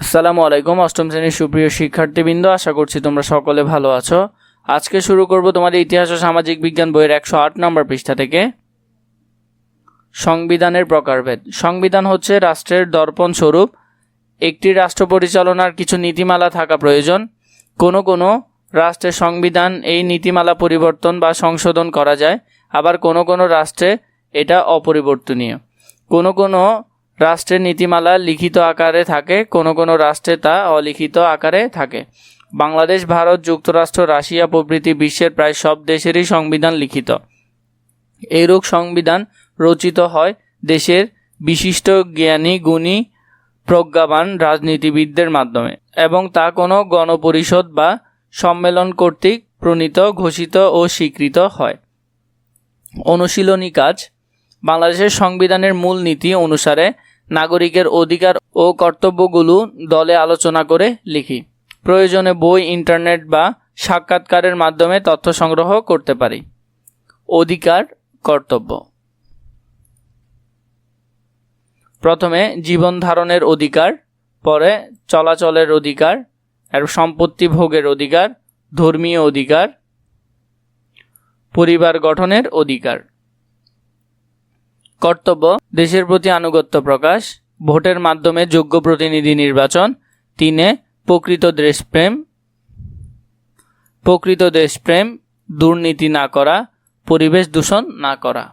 আসসালামু আলাইকুম, অষ্টম শ্রেণির সুপ্রিয় শিক্ষার্থীবৃন্দ, আশা করছি তোমরা সকলে ভালো আছো। আজকে শুরু করব তোমাদের ইতিহাস ও সামাজিক বিজ্ঞান বইয়ের একশো আট নম্বর পৃষ্ঠা থেকে। সংবিধানের প্রকারভেদ। সংবিধান হচ্ছে রাষ্ট্রের দর্পণ স্বরূপ। একটি রাষ্ট্র পরিচালনার কিছু নীতিমালা থাকা প্রয়োজন। কোনো কোনো রাষ্ট্রের সংবিধান এই নীতিমালা পরিবর্তন বা সংশোধন করা যায়। আবার কোনো কোনো রাষ্ট্রে এটা অপরিবর্তনীয়। কোনো কোনো রাষ্ট্রের নীতিমালা লিখিত আকারে থাকে, কোনো কোনো রাষ্ট্রে তা অলিখিত আকারে থাকে। বাংলাদেশ, ভারত, যুক্তরাষ্ট্র, রাশিয়া প্রভৃতি বিশ্বের প্রায় সব দেশেরই সংবিধান লিখিত। এইরূপ সংবিধান রচিত হয় দেশের বিশিষ্ট জ্ঞানী, গুণী, প্রজ্ঞাবান রাজনীতিবিদদের মাধ্যমে এবং তা কোনো গণপরিষদ বা সম্মেলন কর্তৃক প্রণীত, ঘোষিত ও স্বীকৃত হয়। অনুশীলনী কাজ, বাংলাদেশের সংবিধানের মূল নীতি অনুসারে নাগরিকের অধিকার ও কর্তব্যগুলো দলে আলোচনা করে লিখি। প্রয়োজনে বই, ইন্টারনেট বা সাক্ষাৎকারের মাধ্যমে তথ্য সংগ্রহ করতে পারি। অধিকার, কর্তব্য। প্রথমে জীবন ধারণের অধিকার, পরে চলাচলের অধিকার আর সম্পত্তি ভোগের অধিকার, ধর্মীয় অধিকার, পরিবার গঠনের অধিকার। কর্তব্য, দেশের প্রতি আনুগত্য প্রকাশ, ভোটের মাধ্যমে যোগ্য প্রতিনিধি নির্বাচন, তিনে, প্রকৃত দেশপ্রেম প্রকৃত দেশপ্রেম, দুর্নীতি না করা, পরিবেশ দূষণ না করা।